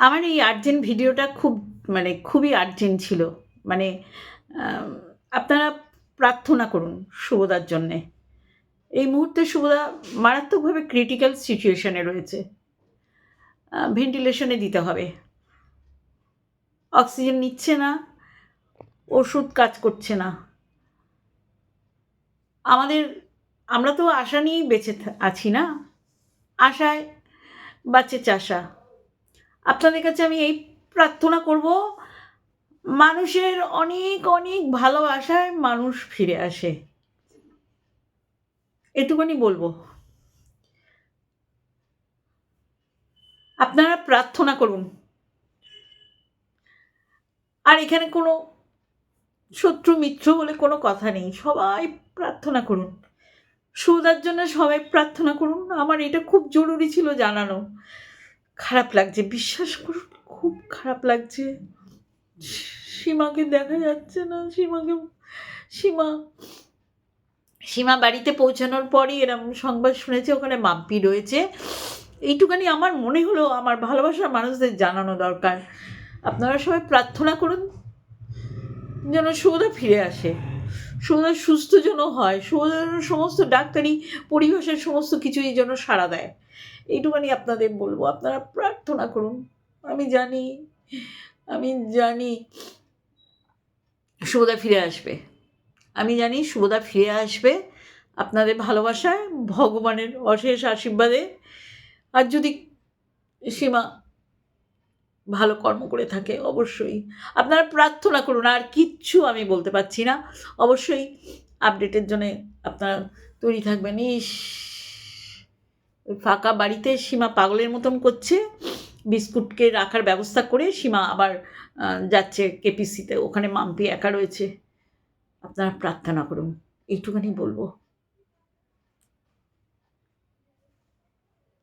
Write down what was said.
আমার এই আর্জেন্ট ভিডিওটা খুব মানে খুবই আর্জেন্ট ছিল। মানে আপনারা প্রার্থনা করুন শুভদার জন্যে। এই মুহূর্তে শুভদা মারাত্মকভাবে ক্রিটিক্যাল সিচুয়েশনে রয়েছে। ভেন্টিলেশনে দিতে হবে। অক্সিজেন নিচ্ছে না, ওষুধ কাজ করছে না। আমাদের, আমরা তো আশা নিয়েই বেঁচে আছি না? আশায় বাচ্চে চাষা। আপনাদের কাছে আমি এই প্রার্থনা করব, মানুষের অনেক অনেক ভালোবাসায় মানুষ ফিরে আসে। এটুকুনি বলব। আপনারা প্রার্থনা করুন। আর এখানে কোনো শত্রু, মিত্র বলে কোনো কথা নেই। সবাই প্রার্থনা করুন। সুদার জন্য সবাই প্রার্থনা করুন। আমার এটা খুব জরুরি ছিল জানানো। খারাপ লাগছে, বিশ্বাস করুন, খুব খারাপ লাগছে। সীমাকে দেখা যাচ্ছে না, সীমাকে, সীমা সীমা বাড়িতে পৌঁছানোর পরই এরম সংবাদ শুনেছে, ওখানে মাম্পি রয়েছে। এইটুখানি আমার মনে হলো, আমার ভালোবাসার মানুষদের জানানো দরকার। আপনারা সবাই প্রার্থনা করুন, যেন সুবোধা ফিরে আসে। সুবোধা সুস্থ যেন হয় যেন সমস্ত ডাক্তারি পরিবেশের সমস্ত কিছুই যেন সাড়া দেয়। এইটুখানি আপনাদের বলব, আপনারা প্রার্থনা করুন। আমি জানি আমি জানি শুভদা ফিরে আসবে। আমি জানি শুভদা ফিরে আসবে আপনাদের ভালোবাসায়, ভগবানের অশেষ আশীর্বাদে। আর যদি সীমা ভালো কর্ম করে থাকে, অবশ্যই। আপনারা প্রার্থনা করুন, আর কিচ্ছু আমি বলতে পারছি না। অবশ্যই আপডেটের জন্য আপনারা তৈরি থাকবেন। ইস, ওই ফাঁকা বাড়িতে সীমা পাগলের মতন করছে, বিস্কুটকে রাখার ব্যবস্থা করে সীমা আবার যাচ্ছে কেপিসিতে ওখানে মাম্পি একা রয়েছে। আপনারা প্রার্থনা করুন, এইটুখানি বলব।